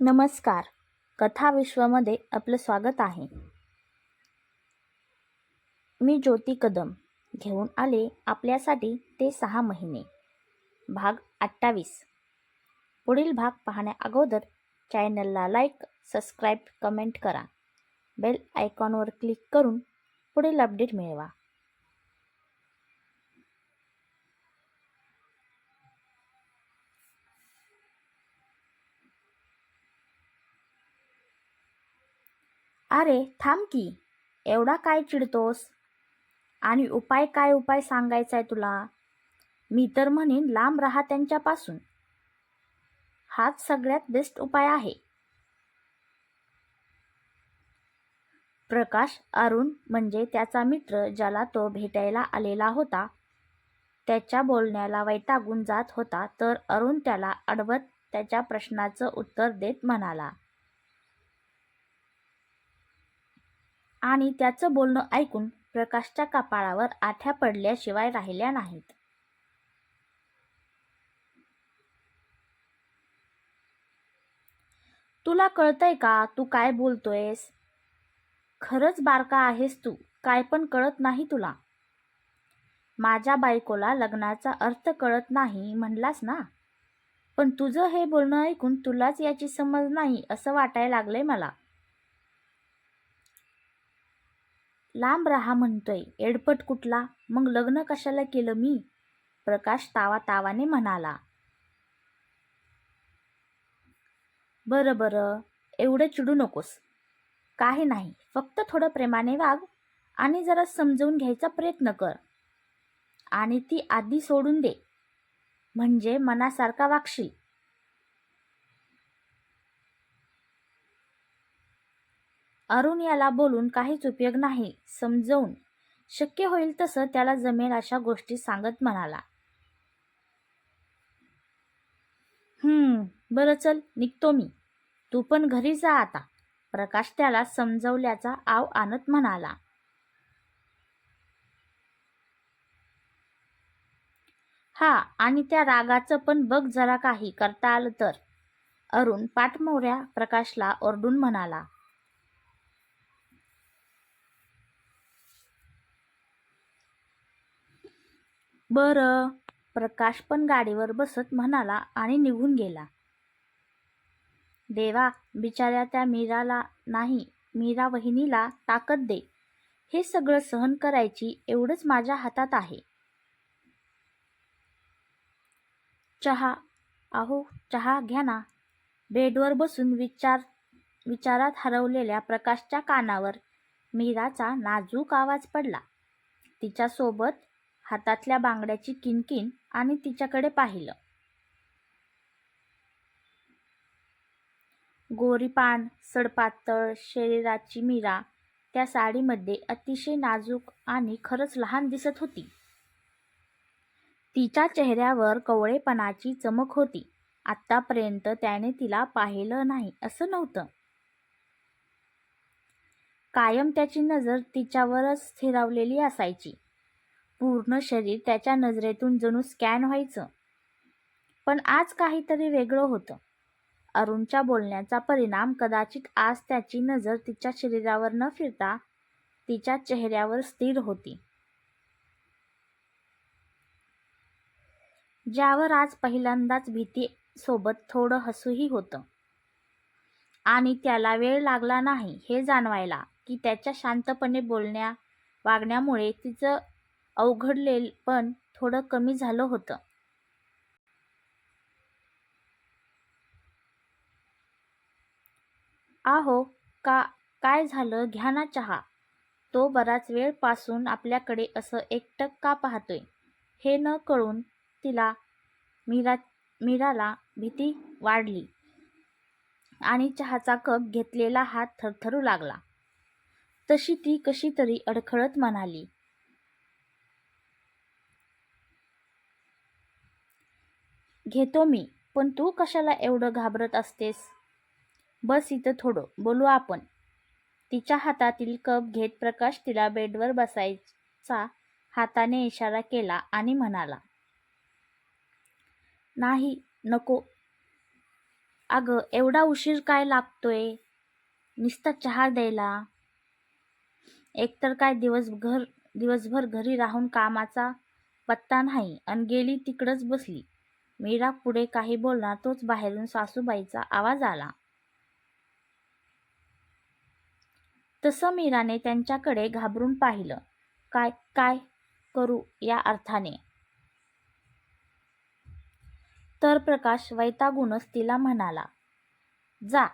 नमस्कार. कथा विश्वमध्ये आपलं स्वागत आहे. मी ज्योती कदम. घेऊन आले आपल्यासाठी ते सहा महिने. भाग अठ्ठावीस. पुढील भाग पाहण्या अगोदर चॅनलला लाईक सबस्क्राईब कमेंट करा. बेल आयकॉनवर क्लिक करून पुढील अपडेट मिळवा. अरे थांब की. एवढा काय चिडतोस? आणि उपाय काय उपाय सांगायचा आहे तुला? मी तर म्हणेन लांब राहा त्यांच्यापासून. हाच सगळ्यात बेस्ट उपाय आहे. प्रकाश अरुण म्हणजे त्याचा मित्र ज्याला तो भेटायला आलेला होता. त्याच्या बोलण्याला वैतागून जात होता तर अरुण त्याला अडवत त्याच्या प्रश्नाचं उत्तर देत म्हणाला. आणि त्याचं बोलणं ऐकून प्रकाशच्या कपाळावर आठ्या पडल्याशिवाय राहिल्या नाहीत. तुला कळतंय का तू काय बोलतोयस? खरंच बारका आहेस तू काय पण कळत नाही तुला. माझ्या बायकोला लग्नाचा अर्थ कळत नाही म्हणलास ना? पण तुझं हे बोलणं ऐकून तुलाच याची समज नाही असं वाटायला लागलंय मला. लांब राहा म्हणतोय. एडपट कुठला? मग लग्न कशाला केलं मी? प्रकाश तावा तावाने म्हणाला. बरं बरं. एवढं चिडू नकोस. काही नाही. फक्त थोडं प्रेमाने वाग आणि जरा समजवून घ्यायचा प्रयत्न कर. आणि ती आधी सोडून दे. म्हणजे मनासारखा वागशील. अरुण याला बोलून काहीच उपयोग नाही समजवून. शक्य होईल तसं त्याला जमेल अशा गोष्टी सांगत म्हणाला. हम्म बरं चल निघतो मी. तू पण घरी जा आता. प्रकाश त्याला समजवल्याचा आव आणत म्हणाला. हा आणि त्या रागाचं पण बघ जरा काही करता आलं तर. अरुण पाठमोऱ्या प्रकाशला ओरडून म्हणाला. बरं. प्रकाश पण गाडीवर बसत म्हणाला आणि निघून गेला. देवा बिचाऱ्या त्या मीराला नाही मीरा वहिनीला ताकद दे. हे सगळं सहन करायची एवढंच माझ्या हातात आहे. चहा अहो चहा घ्या ना. बेडवर बसून विचार विचारात हरवलेल्या प्रकाशच्या कानावर मीराचा नाजूक आवाज पडला. तिच्यासोबत हातातल्या बांगड्याची किनकिन आणि तिच्याकडे पाहिलं. गोरीपान सडपातळ शरीराची मीरा त्या साडीमध्ये अतिशय नाजूक आणि खरंच लहान दिसत होती. तिच्या चेहऱ्यावर कवळेपणाची चमक होती. आत्तापर्यंत त्याने तिला पाहिलं नाही असं नव्हतं. कायम त्याची नजर तिच्यावरच स्थिरावलेली असायची. पूर्ण शरीर त्याच्या नजरेतून जणू स्कॅन व्हायचं. पण आज काहीतरी वेगळं होतं. अरुणच्या बोलण्याचा परिणाम कदाचित आज त्याची नजर तिच्या शरीरावर न फिरता तिच्या चेहऱ्यावर स्थिर होती. ज्यावर आज पहिल्यांदाच भीती सोबत थोडं हसूही होतं. आणि त्याला वेळ लागला नाही हे जाणवायला की त्याच्या शांतपणे बोलण्या वागण्यामुळे तिचं अवघडले पण थोडं कमी झालं होतं. आहो का काय झालं? घ्या ना चहा. तो बराच वेळपासून आपल्याकडे असं एकटक का पाहतोय? हे न कळून तिला मीरा मीराला भीती वाढली आणि चहाचा कप घेतलेला हात थरथरू लागला. तशी ती कशी तरी अडखळत म्हणाली घेतो मी पण तू कशाला एवढं घाबरत असतेस? बस इथं थोडं बोलू आपण. तिच्या हातातील कप घेत प्रकाश तिला बेडवर बसायचा हाताने इशारा केला आणि म्हणाला नाही नको. अगं एवढा उशीर काय लागतोय? नुसता चहा द्यायला? एकतर काय दिवसभर दिवसभर घरी राहून कामाचा पत्ता नाही. आणि गेली तिकडंच बसली. मीरा पुढे काही बोलणार तोच बाहेरून सासूबाईचा आवाज आला. तसं मीराने त्यांच्याकडे घाबरून पाहिलं. काय काय करू या अर्थाने? तर प्रकाश वैतागूनच तिला म्हणाला जा.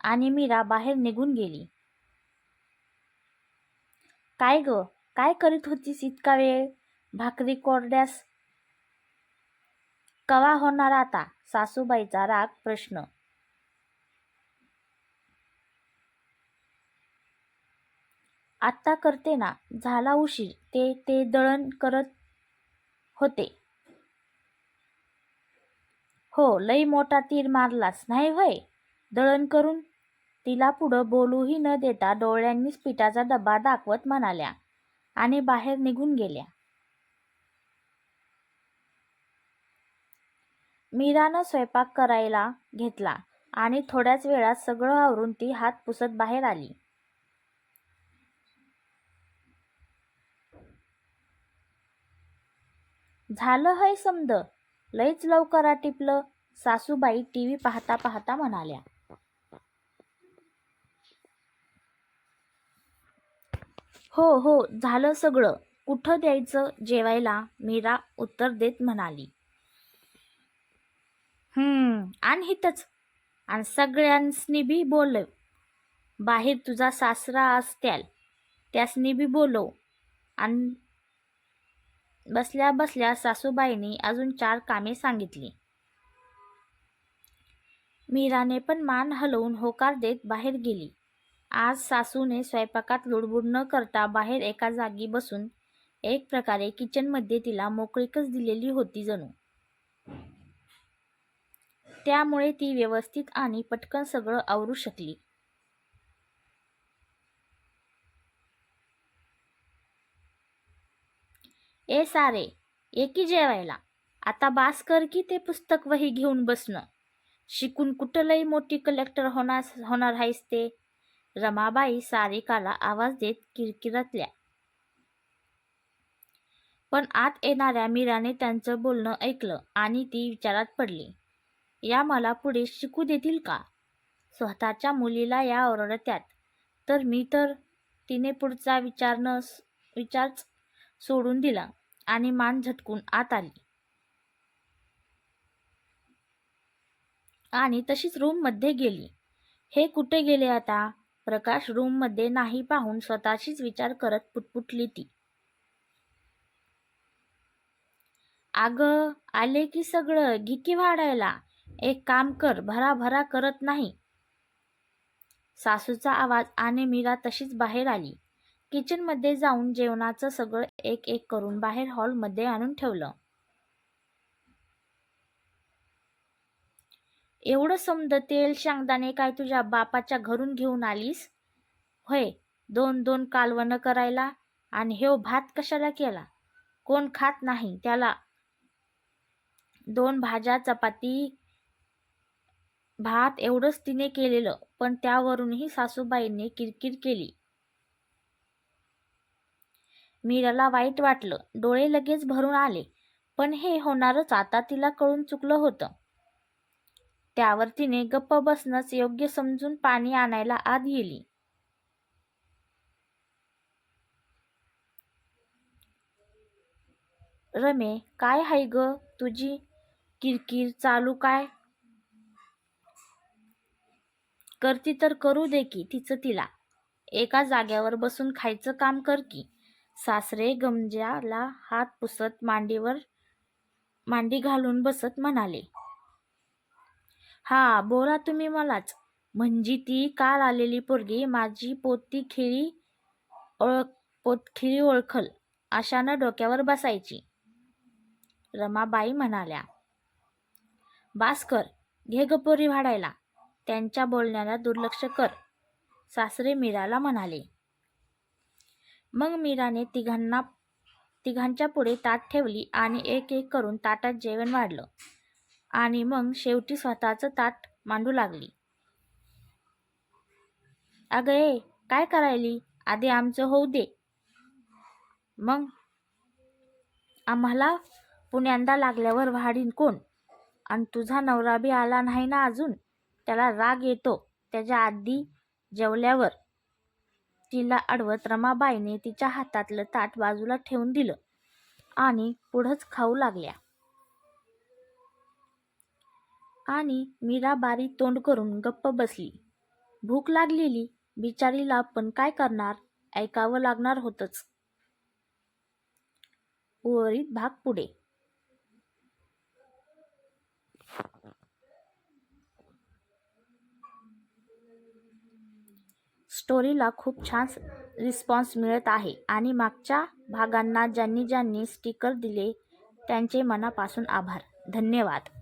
आणि मीरा बाहेर निघून गेली. काय ग? काय करीत होतीस इतका वेळ? भाकरी कोरड्यास कवा होणार आता? सासूबाईचा राग प्रश्न आत्ता करते ना? झाला उशीर. ते ते दळण करत होते. हो लई मोठा तीर मारलास नाही व्हय? दळण करून तिला पुढं बोलूही न देता डोळ्यांनीच पिठाचा डबा दाखवत म्हणाल्या आणि बाहेर निघून गेल्या. मीरानं स्वयंपाक करायला घेतला आणि थोड्याच वेळात सगळं आवरून ती हात पुसत बाहेर आली. झालं हय समद. लईच लवकर टिपलं सासूबाई टी व्ही पाहता पाहता म्हणाल्या. हो हो झालं सगळं. कुठं द्यायचं? जेवायला मीरा उत्तर देत म्हणाली. आणि हितच. आणि सगळ्यांसनी बी बोलव बाहेर तुझा सासरा असत्याल त्यासनी बी बोलव आणि बसल्या बसल्या सासूबाईंनी अजून चार कामे सांगितली. मीराने पण मान हलवून होकार देत बाहेर गेली. आज सासूने स्वयंपाकात लुडबुड न करता बाहेर एका जागी बसून एक प्रकारे किचनमध्ये तिला मोकळीकच दिलेली होती जणू. त्यामुळे ती व्यवस्थित आणि पटकन सगळं आवरू शकली. ए सारे एकी जेवायला? आता बास कर की ते पुस्तक वही घेऊन बसणं. शिकून कुठलंही मोठी कलेक्टर होणार होणार आहेस ते? रमाबाई सारिकाला आवाज देत किरकिरतल्या. पण आत येणाऱ्या मीराने त्यांचं बोलणं ऐकलं आणि ती विचारात पडली. या मला पुढे शिकू देतील का? स्वतःच्या मुलीला या ओरडत्यात. तर मी तर तिने पुढचा विचार न विचारच सोडून दिला आणि मान झटकून आत आली. आणि तशीच रूममध्ये गेली. हे कुठे गेले आता? प्रकाश रूममध्ये नाही पाहून स्वतःशीच विचार करत पुटपुटली ती. आग आले की सगळं घिकी वाढायला एक काम कर भराभरा करत नाही. सासूचा आवाज आणि मीरा तशीच बाहेर आली. किचनमध्ये जाऊन जेवणाचं सगळं एक एक करून बाहेर हॉलमध्ये आणून ठेवलं. एवढं समद तेल शांगदाणे काय तुझ्या बापाच्या घरून घेऊन आलीस? होय दोन दोन कालवणं करायला आणि हेव भात कशाला केला? कोण खात नाही त्याला. दोन भाज्या चपाती भात एवढंच तिने केलेलं पण त्यावरूनही सासूबाईंनी किरकिर केली. मीराला वाईट वाटलं डोळे लगेच भरून आले पण हे होणारच आता तिला कळून चुकलं होतं. त्यावर तिने गप्प बसणंच योग्य समजून पाणी आणायला आत गेली. रमे काय हाय ग तुझी? किरकिर चालू काय? करती तर करू दे की तिचं तिला. एका जाग्यावर बसून खायचं काम कर की. सासरे गमज्याला हात पुसत मांडीवर मांडी घालून बसत म्हणाले. हा बोला तुम्ही मलाच. म्हणजे ती काल आलेली पोरगी माझी पोती खिळी ओळख पोतखिळी ओळखल. अशानं डोक्यावर बसायची. रमाबाई म्हणाल्या. बास्कर घे गपोरी वाढायला. त्यांच्या बोलण्याला दुर्लक्ष कर सासरे मीराला म्हणाले. मग मीराने तिघांना तिघांच्या पुढे ताट ठेवली आणि एक एक करून ताटात जेवण वाढलं आणि मग शेवटी स्वतःचं ताट मांडू लागली. अगं ए काय करायली? आधी आमचं होऊ दे. मग? आम्हाला पुण्यांदा लागल्यावर वाढीन कोण? आणि तुझा नवरा बी आला नाही ना अजून? त्याला राग येतो. त्याच्या आधी जेवल्यावर तिला अडवत रमाबाईने तिच्या हातातलं ताट बाजूला ठेवून दिलं आणि पुढंच खाऊ लागल्या. आणि मीरा बारी तोंड करून गप्प बसली. भूक लागलेली. बिचारीला पण काय करणार? ऐकावं लागणार होतंच. उर्वरित भाग पुढे. स्टोरीला खूप छान रिस्पॉन्स मिळत आहे. आणि मागच्या भागांना ज्यांनी ज्यांनी स्टिकर दिले त्यांचे मनापासून आभार. धन्यवाद.